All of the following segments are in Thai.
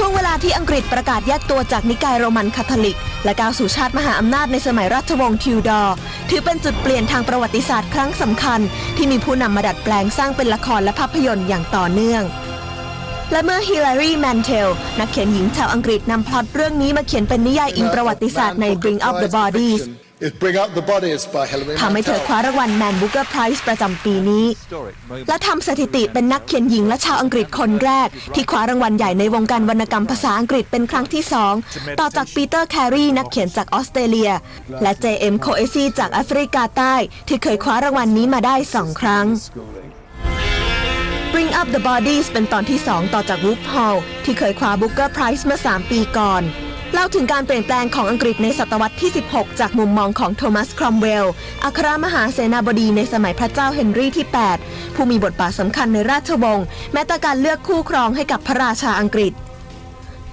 ช่วงเวลาที่อังกฤษประกาศแยกตัวจากนิกายโรมันคาทอลิก และก้าวสู่ชาติมหาอำนาจในสมัยราชวงศ์ทิวดอร์ ถือเป็นจุดเปลี่ยนทางประวัติศาสตร์ครั้งสำคัญ ที่มีผู้นำมาดัดแปลงสร้างเป็นละครและภาพยนตร์อย่างต่อเนื่อง และเมื่อฮิลลารีแมนเทลนักเขียนหญิงชาวอังกฤษนำพล็อตเรื่องนี้มาเขียนเป็นนิยายอิงประวัติศาสตร์ใน Bring Up the Bodies Is Bring Up the Bodies by Hilary ทำให้เธอคว้ารางวัลแมนบุ๊กเกอร์ไพรส์ประจำปีนี้ และทำสถิติเป็นนักเขียนหญิงและชาวอังกฤษคนแรก ที่คว้ารางวัลใหญ่ในวงการวรรณกรรมภาษาอังกฤษเป็นครั้งที่สองต่อจากปีเตอร์แครีนักเขียนจากออสเตรเลีย และเจเอ็มโคเอซีจากแอฟริกาใต้ ที่เคยคว้ารางวัลนี้มาได้สองครั้ง Bring Up the Bodies เป็นตอนที่2ต่อจาก Wolf Hall ที่เคยคว้า Booker Prize เมื่อ3ปีก่อน เล่าถึงการเปลี่ยนแปลงของอังกฤษในศตวรรษที่ 16 จากมุมมองของโทมัส ครอมเวลอัครมหาเสนาบดีในสมัยพระเจ้าเฮนรี่ที่ 8 ผู้มีบทบาทสำคัญในราชวงศ์แม้แต่การเลือกคู่ครองให้กับพระราชาอังกฤษ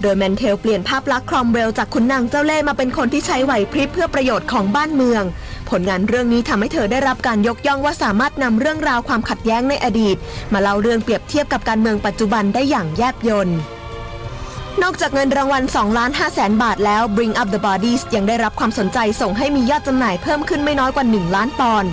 โดยแมนเทลเปลี่ยนภาพลักษณ์ครอมเวลจากขุนนางเจ้าเล่ห์มาเป็นคนที่ใช้ไหวพริบเพื่อประโยชน์ของบ้านเมือง ผลงานเรื่องนี้ทำให้เธอได้รับการยกย่องว่าสามารถนำเรื่องราวความขัดแย้งในอดีต มาเล่าเรื่องเปรียบเทียบกับการเมืองปัจจุบันได้อย่างแยบยล นอกจากเงินรางวัล2ล้าน5แสนบาทแล้ว Bring Up the Bodies ยังได้รับความสนใจส่งให้มียอดจำหน่ายเพิ่มขึ้นไม่น้อยกว่า 1 ล้านปอนด์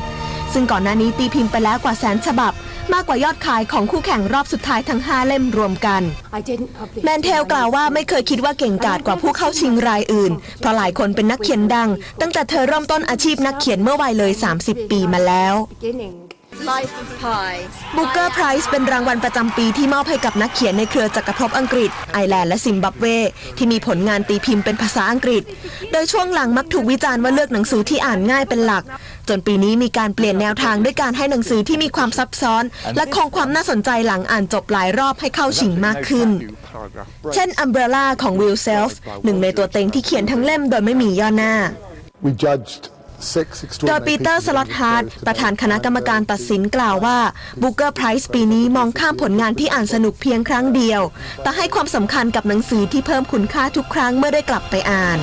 ซึ่งก่อนหน้านี้ตีพิมพ์ไปแล้วกว่าแสนฉบับ มากกว่ายอดขายของคู่แข่งรอบสุดท้ายทั้ง 5 เล่มรวมกัน I didn't publish แมนเทลกล่าวว่าไม่เคยคิดว่าเก่งกาจกว่าผู้เข้าชิงรายอื่น เพราะหลายคนเป็นนักเขียนดัง ตั้งแต่เธอเริ่มต้นอาชีพนักเขียนเมื่อวัยเลย 30 ปีมาแล้ว beginning. Life of Pi. บูเกอร์ไพรส์เป็นรางวัลประจำปีที่มอบให้กับนักเขียนในเครือจักรภพอังกฤษ ไอร์แลนด์และซิมบับเว ที่มีผลงานตีพิมพ์เป็นภาษาอังกฤษ โดยช่วงหลังมักถูกวิจารณ์ว่าเลือกหนังสือที่อ่านง่ายเป็นหลัก จนปีนี้มีการเปลี่ยนแนวทางด้วยการให้หนังสือที่มีความซับซ้อน และคงความน่าสนใจหลังอ่านจบหลายรอบให้เข้าชิงมากขึ้น เช่น Umbrella ของ Will Self หนึ่งในตัวเต็งที่เขียนทั้งเล่มโดยไม่มีย่อหน้า We judged six โดย extraordinary ปีเตอร์สลอตฮาร์ดประธานคณะกรรมการตัดสินกล่าวว่าบูเกอร์ไพรส์ปีนี้มองข้ามผลงานที่อ่านสนุกเพียงครั้งเดียว แต่ให้ความสำคัญกับหนังสือที่เพิ่มคุณค่าทุกครั้งเมื่อได้กลับไปอ่าน